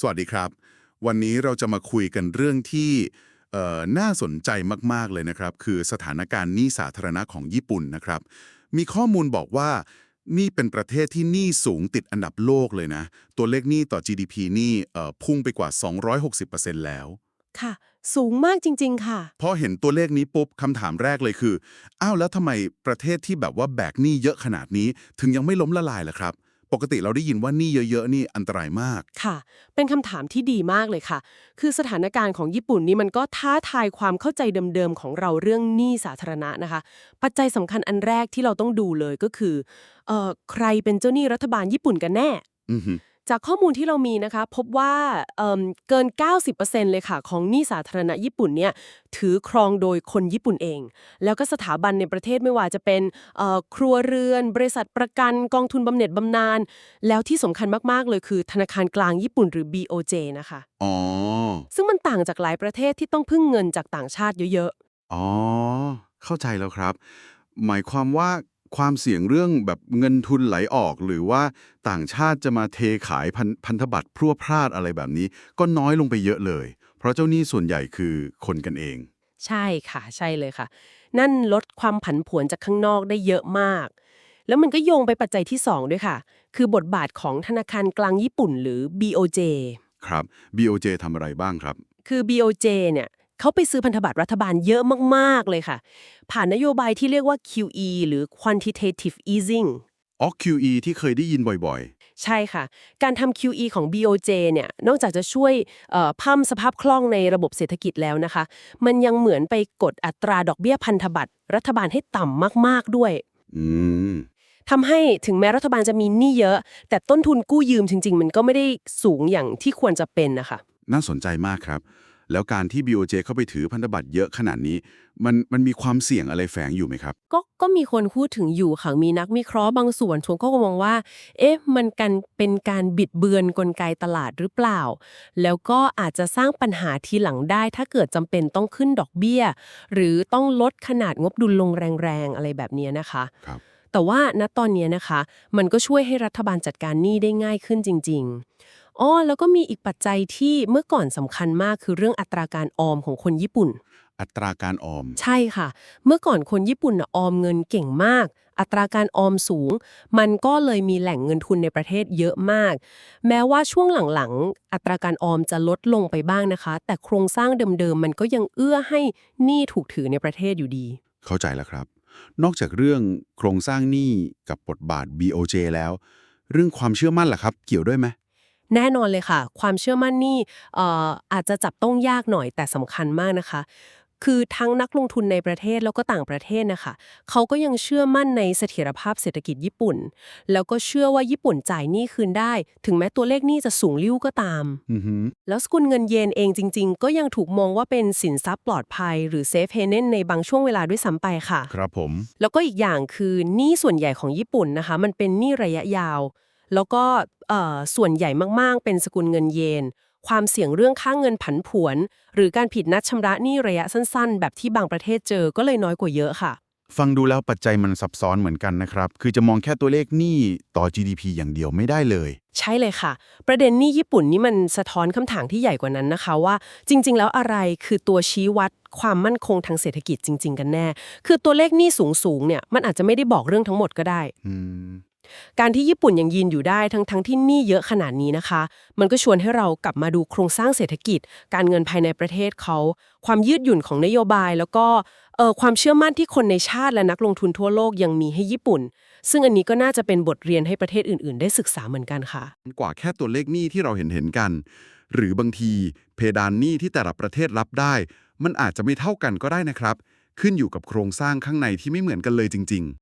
สวัสดีครับ วันนี้เราจะมาคุยกันเรื่องที่เอ่อน่าสนใจมากๆเลยนะครับ คือสถานการณ์หนี้สาธารณะของญี่ปุ่นนะครับ มีข้อมูลบอกว่านี่เป็นประเทศที่หนี้สูงติดอันดับโลกเลยนะ ตัวเลขหนี้ต่อ GDP นี่เอ่อพุ่งไปกว่า 260%แล้ว ค่ะ สูงมากจริง ๆ ค่ะ พอเห็นตัวเลขนี้ปุ๊บคำถามแรกเลยคือ อ้าวแล้วทำไมประเทศที่แบบว่าแบกหนี้เยอะขนาดนี้ ถึงยังไม่ล้มละลายล่ะครับ ปกติเราได้ยินว่าหนี้เยอะๆนี่อันตรายมาก ค่ะ เป็นคำถามที่ดีมากเลยค่ะ คือสถานการณ์ของญี่ปุ่นนี่มันก็ท้าทายความเข้าใจเดิมๆของเราเรื่องหนี้สาธารณะนะคะ ปัจจัยสำคัญอันแรกที่เราต้องดูเลยก็คือเอ่อใครเป็นเจ้าหนี้รัฐบาลญี่ปุ่นกันแน่ อือฮึ จากข้อมูลที่เรามีนะคะ พบว่าเอิ่มเกิน 90%เลยค่ะ ของหนี้สาธารณะญี่ปุ่นเนี่ยถือครองโดยคนญี่ปุ่นเอง แล้วก็สถาบันในประเทศไม่ว่าจะเป็นเอ่อครัวเรือน บริษัทประกันกองทุนบำเหน็จบำนาญแล้วที่สำคัญมากๆเลยคือ ธนาคารกลางญี่ปุ่นหรือ BOJ นะคะอ๋อซึ่งมันต่างจากหลายประเทศที่ต้องพึ่งเงินจากต่างชาติเยอะอ๋อเข้าใจแล้วครับ หมายความว่า ความเสี่ยงเรื่องแบบเงินทุนไหลออก หรือว่าต่างชาติจะมาเทขายพันพันธบัตรพรั่วพลาดอะไรแบบนี้ ก็น้อยลงไปเยอะเลย เพราะเจ้าหนี้ส่วนใหญ่คือคนกันเองๆใช่ค่ะ ใช่เลยค่ะ นั่นลดความผันผวนจากข้างนอกได้เยอะมาก แล้วมันก็โยงไปปัจจัยที่สองด้วยค่ะ คือบทบาทของธนาคารกลางญี่ปุ่นหรือ BOJ ครับ BOJ ทำอะไรบ้างครับ คือ BOJ เนี่ย เขาไปซื้อพันธบัตรรัฐบาลเยอะมาก ๆ เลยค่ะ ผ่านนโยบายที่เรียกว่า QE หรือ quantitative easing อ๋อ QE ที่เคยได้ยินบ่อยใช่ค่ะ การทำ QE ของ BOJ เนี่ย นอกจากจะช่วยเอ่อพัมสภาพคล่องในระบบเศรษฐกิจแล้วนะคะ มันยังเหมือนไปกดอัตราดอกเบี้ยพันธบัตรรัฐบาลให้ต่ำมากๆด้วยๆอืมทำให้ถึงแม้รัฐบาลจะมีหนี้เยอะ แต่ต้นทุนกู้ยืมจริง ๆ มันก็ไม่ได้สูงอย่างที่ควรจะเป็นนะคะ น่าสนใจมากครับ แล้วการที่ BOJ เข้าไปถือพันธบัตรเยอะขนาดนี้ มันมันมีความเสี่ยงอะไรแฝงอยู่ไหมครับ ก็ก็มีคนพูดถึงอยู่ค่ะมีนักวิเคราะห์บางส่วนชวนก็มองว่า เอ๊ะมันกันเป็นการบิดเบือนกลไกตลาดหรือเปล่า แล้วก็อาจจะสร้างปัญหาทีหลังได้ ถ้าเกิดจำเป็นต้องขึ้นดอกเบี้ย หรือต้องลดขนาดงบดุลลงแรงๆอะไรแบบเนี้ยนะคะครับแต่ว่าณตอนเนี้ยนะคะ มันก็ช่วยให้รัฐบาลจัดการหนี้ได้ง่ายขึ้นจริง ๆ อ๋อแล้วก็มีอีกปัจจัยที่เมื่อก่อนสำคัญมากคือเรื่องอัตราการออมของคนญี่ปุ่น อัตราการออม ใช่ค่ะ เมื่อก่อนคนญี่ปุ่นน่ะออมเงินเก่งมาก อัตราการออมสูง มันก็เลยมีแหล่งเงินทุนในประเทศเยอะมาก แม้ว่าช่วงหลังๆ อัตราการออมจะลดลงไปบ้างนะคะ แต่โครงสร้างเดิมๆ มันก็ยังเอื้อให้หนี้ถูกถือในประเทศอยู่ดี เข้าใจแล้วครับ นอกจากเรื่องโครงสร้างหนี้กับบทบาท BOJ แล้ว เรื่องความเชื่อมั่นล่ะครับ เกี่ยวด้วยไหม แน่นอนเลยค่ะ ความเชื่อมั่นนี่เอ่ออาจจะจับต้องยากหน่อยแต่สำคัญมากนะคะ คือทั้งนักลงทุนในประเทศแล้วก็ต่างประเทศนะคะเขาก็ยังเชื่อมั่นในเสถียรภาพเศรษฐกิจญี่ปุ่น แล้วก็เชื่อว่าญี่ปุ่นจ่ายหนี้คืนได้ ถึงแม้ตัวเลขหนี้จะสูงลิ่วก็ตามอือหือแล้วสกุลเงินเยนเองจริง ๆ ก็ยังถูกมองว่าเป็นสินทรัพย์ปลอดภัย หรือเซฟเฮเนนในบางช่วงเวลาด้วยซ้ำไปค่ะ ครับผม แล้วก็อีกอย่างคือหนี้ส่วนใหญ่ของญี่ปุ่นนะคะ มันเป็นหนี้ระยะยาว แล้วก็เอ่อส่วนใหญ่มากๆ เป็นสกุลเงินเยน ความเสี่ยงเรื่องค่าเงินผันผวน หรือการผิดนัดชำระหนี้ระยะสั้นๆ แบบที่บางประเทศเจอก็เลยน้อยกว่าเยอะค่ะ ฟังดูแล้วปัจจัยมันซับซ้อนเหมือนกันนะครับ คือจะมองแค่ตัวเลขหนี้ต่อ GDP อย่างเดียวไม่ได้เลย ใช่เลยค่ะ ประเด็นหนี้ญี่ปุ่นนี่มันสะท้อนคำถามที่ใหญ่กว่านั้นนะคะว่า จริง ๆ แล้วอะไรคือตัวชี้วัดความมั่นคงทางเศรษฐกิจจริง ๆ กันแน่ คือตัวเลขหนี้สูงๆเนี่ยมันอาจจะไม่ได้บอกเรื่องทั้งหมดก็ได้อืม การที่ญี่ปุ่นยังยืนอยู่ได้ทั้งทั้งที่หนี้เยอะขนาดนี้นะคะ มันก็ชวนให้เรากลับมาดูโครงสร้างเศรษฐกิจ การเงินภายในประเทศเขา ความยืดหยุ่นของนโยบาย แล้วก็เอ่อความเชื่อมั่นที่คนในชาติและนักลงทุนทั่วโลกยังมีให้ญี่ปุ่น ซึ่งอันนี้ก็น่าจะเป็นบทเรียนให้ประเทศอื่น ๆ ได้ศึกษาเหมือนกันค่ะ กว่าแค่ตัวเลขหนี้ที่เราเห็นเห็นกัน หรือบางทีเพดานหนี้ที่แต่ละประเทศรับได้ มันอาจจะไม่เท่ากันก็ได้นะครับ ขึ้นอยู่กับโครงสร้างข้างในที่ไม่เหมือนกันเลยจริง